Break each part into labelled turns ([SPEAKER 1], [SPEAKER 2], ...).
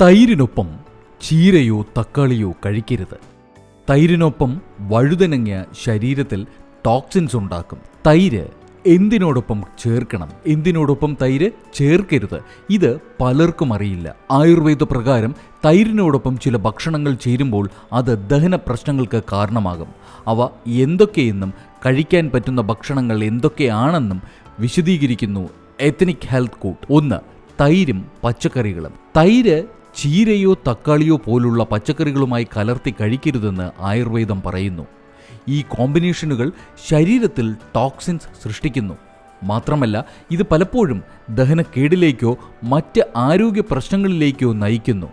[SPEAKER 1] തൈരിനൊപ്പം ചീരയോ തക്കാളിയോ കഴിക്കരുത്. തൈരിനൊപ്പം വഴുതനങ്ങ ശരീരത്തിൽ ടോക്സിൻസ് ഉണ്ടാക്കും. തൈര് എന്തിനോടൊപ്പം ചേർക്കണം? എന്തിനോടൊപ്പം തൈര് ചേർക്കരുത്? ഇത് പലർക്കും അറിയില്ല. ആയുർവേദ പ്രകാരം തൈരിനോടൊപ്പം ചില ഭക്ഷണങ്ങൾ ചേരുമ്പോൾ അത് ദഹന പ്രശ്നങ്ങൾക്ക് കാരണമാകും. അവ എന്തൊക്കെയെന്നും കഴിക്കാൻ പറ്റുന്ന ഭക്ഷണങ്ങൾ എന്തൊക്കെയാണെന്നും വിശദീകരിക്കുന്നു എത്തനിക് ഹെൽത്ത് കോട്ട് ഒന്ന് തൈരും പച്ചക്കറികളും. തൈര് ചീരയോ തക്കാളിയോ പോലുള്ള പച്ചക്കറികളുമായി കലർത്തി കഴിക്കരുതെന്ന് ആയുർവേദം പറയുന്നു. ഈ കോമ്പിനേഷനുകൾ ശരീരത്തിൽ ടോക്സിൻസ് സൃഷ്ടിക്കുന്നു. മാത്രമല്ല ഇത് പലപ്പോഴും ദഹനക്കേടിലേക്കോ മറ്റ് ആരോഗ്യ പ്രശ്നങ്ങളിലേക്കോ നയിക്കുന്നു.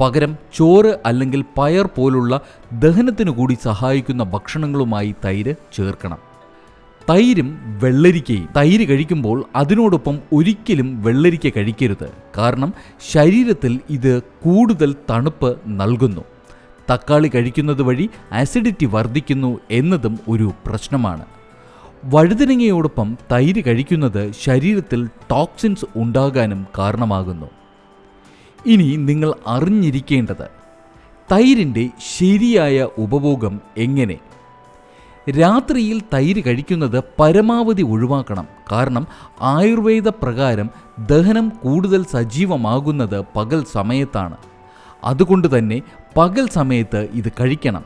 [SPEAKER 1] പകരം ചോറ് അല്ലെങ്കിൽ പയർ പോലുള്ള ദഹനത്തിനു കൂടി സഹായിക്കുന്ന ഭക്ഷണങ്ങളുമായി തൈര് ചേർക്കണം. തൈരും വെള്ളരിക്കയും. തൈര് കഴിക്കുമ്പോൾ അതിനോടൊപ്പം ഒരിക്കലും വെള്ളരിക്ക കഴിക്കരുത്. കാരണം ശരീരത്തിൽ ഇത് കൂടുതൽ തണുപ്പ് നൽകുന്നു. തക്കാളി കഴിക്കുന്നത് വഴി ആസിഡിറ്റി വർദ്ധിക്കുന്നു എന്നതും ഒരു പ്രശ്നമാണ്. വഴുതനങ്ങയോടൊപ്പം തൈര് കഴിക്കുന്നത് ശരീരത്തിൽ ടോക്സിൻസ് ഉണ്ടാകാനും കാരണമാകുന്നു. ഇനി നിങ്ങൾ അറിഞ്ഞിരിക്കേണ്ടത് തൈരിന്റെ ശരിയായ ഉപഭോഗം എങ്ങനെ? രാത്രിയിൽ തൈര് കഴിക്കുന്നത് പരമാവധി ഒഴിവാക്കണം. കാരണം ആയുർവേദ പ്രകാരം ദഹനം കൂടുതൽ സജീവമാകുന്നത് പകൽ സമയത്താണ്. അതുകൊണ്ട് തന്നെ പകൽ സമയത്ത് ഇത് കഴിക്കണം.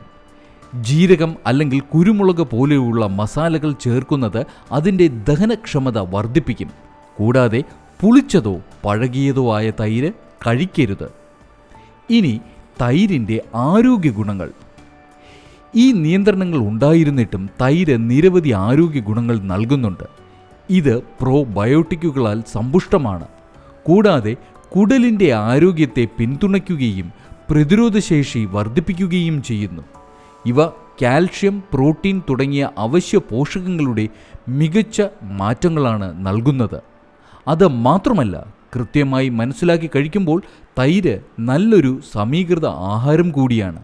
[SPEAKER 1] ജീരകം അല്ലെങ്കിൽ കുരുമുളക് പോലെയുള്ള മസാലകൾ ചേർക്കുന്നത് അതിന്റെ ദഹനക്ഷമത വർദ്ധിപ്പിക്കും. കൂടാതെ പുളിച്ചതോ പഴകിയതോ ആയ തൈര് കഴിക്കരുത്. ഇനി തൈരിന്റെ ആരോഗ്യ ഗുണങ്ങൾ ഈ നിയന്ത്രണങ്ങൾ ഉണ്ടായിരുന്നിട്ടും തൈര് നിരവധി ആരോഗ്യ ഗുണങ്ങൾ നൽകുന്നുണ്ട്. ഇത് പ്രോബയോട്ടിക്കുകളാൽ സമ്പുഷ്ടമാണ്. കൂടാതെ കുടലിന്റെ ആരോഗ്യത്തെ പിന്തുണയ്ക്കുകയും പ്രതിരോധശേഷി വർദ്ധിപ്പിക്കുകയും ചെയ്യുന്നു. ഇവ കാൽഷ്യം പ്രോട്ടീൻ തുടങ്ങിയ അവശ്യ പോഷകങ്ങളുടെ മികച്ച മാറ്റങ്ങളാണ് നൽകുന്നത്. അത് മാത്രമല്ല കൃത്യമായി മനസ്സിലാക്കി കഴിക്കുമ്പോൾ തൈര് നല്ലൊരു സമീകൃത ആഹാരം കൂടിയാണ്.